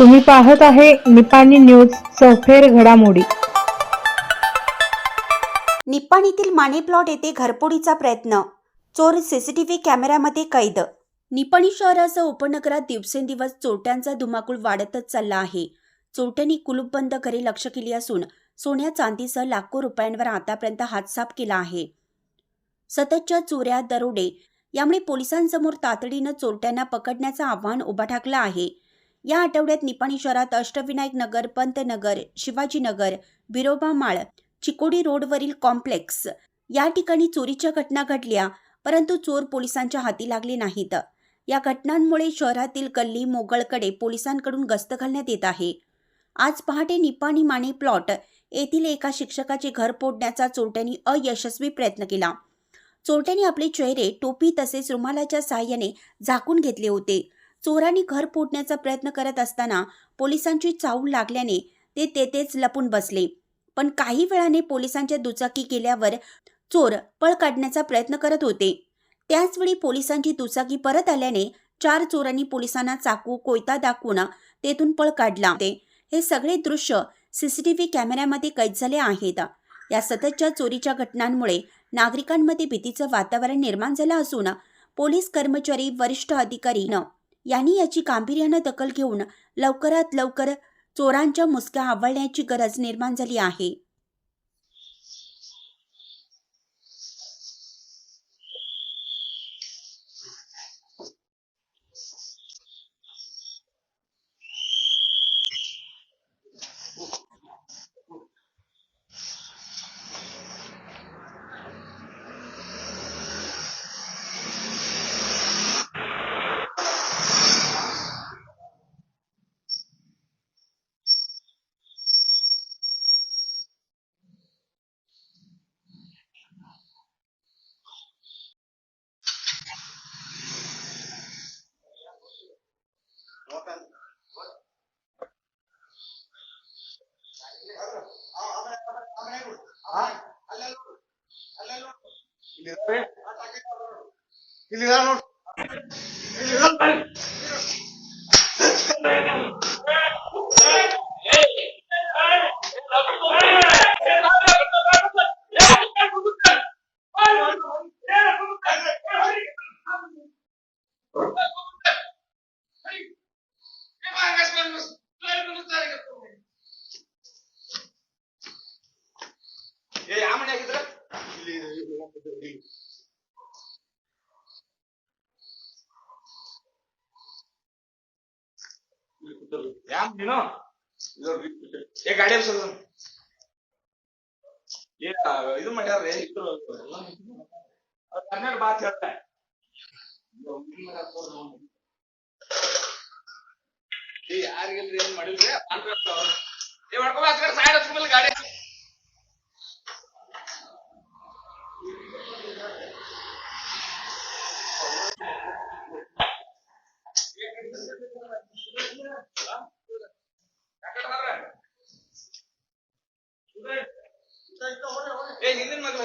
तुम्ही पाहत आहे निपाणी न्यूज सफेर घडामोडी. निपाणीतील माने प्लॉट येथे घरपोडीचा प्रयत्न. चोर सीसीटीव्ही कॅमेऱ्यामध्ये कैद. निपाणी शहरासह उपनगरात दिवसेंदिवस चोरट्यांचा धुमाकूळ वाढतच चालला आहे. चोरट्यांनी कुलूपबंद घरे लक्ष केली असून सोन्या चांदीसह लाखो रुपयांवर आतापर्यंत हातसाप केला आहे. सततच्या चोऱ्या दरोडे यामुळे पोलिसांसमोर तातडीनं चोरट्यांना पकडण्याचं आव्हान उभा ठाकलं आहे. या आठवड्यात निपाणी शहरात अष्टविनायक नगर पंतनगर शिवाजीनगर बिरोबा माळ चिकोडी रोडवरील कॉम्प्लेक्स या ठिकाणी चोरीच्या घटना घडल्या परंतु चोर पोलिसांच्या हाती लागले नाहीत. या घटनांमुळे शहरातील गल्ली मोगळकडे पोलिसांकडून गस्त घालण्यात येत आहे. आज पहाटे निपाणी माने प्लॉट येथील एका शिक्षकाचे घर फोडण्याचा चोरट्यांनी अयशस्वी प्रयत्न केला. चोरट्यांनी आपले चेहरे टोपी तसेच रुमालाच्या सहाय्याने झाकून घेतले होते. चोरांनी घर फोडण्याचा प्रयत्न करत असताना पोलिसांची चावल लागल्याने ते तेथेच लपून बसले. पण काही वेळाने पोलिसांच्या दुचाकी गेल्यावर चोर पळ काढण्याचा प्रयत्न करत होते. त्याचवेळी पोलिसांची दुचाकी परत आल्याने चार चोरांनी पोलिसांना चाकू कोयता दाखवून तेथून पळ काढला. ते हे सगळे दृश्य सीसीटीव्ही कॅमेऱ्यामध्ये कैद झाले आहेत. या सततच्या चोरीच्या घटनांमुळे नागरिकांमध्ये भीतीचं वातावरण निर्माण झालं असून पोलीस कर्मचारी वरिष्ठ अधिकारी न यांनी याची गांभीर्यानं दखल घेऊन लवकरात लवकर चोरांच्या मुसक्या आवळण्याची गरज निर्माण झाली आहे. ಇಲ್ಲಿ ಇದಾರೆ ಇಲ್ಲಿ ಇದಾರೆ ನೋಡಿ ಇಲ್ಲಿ ಇದಾರೆ ಯಾಕೆ ನೀನು? ಏ, ಗಾಡಿ ಸರ್ ಏ, ಇದು ಮಾಡ್ಯಾರ ಕನ್ನಡ ಬಾತ್ ಹೇಳ್ತಾರೆ ಯಾರಿಗಿಲ್ರಿ, ಏನ್ ಮಾಡಿಲ್ರಿ? ಮಾಡ್ಕೊಬೇಕು ಗಾಡಿ.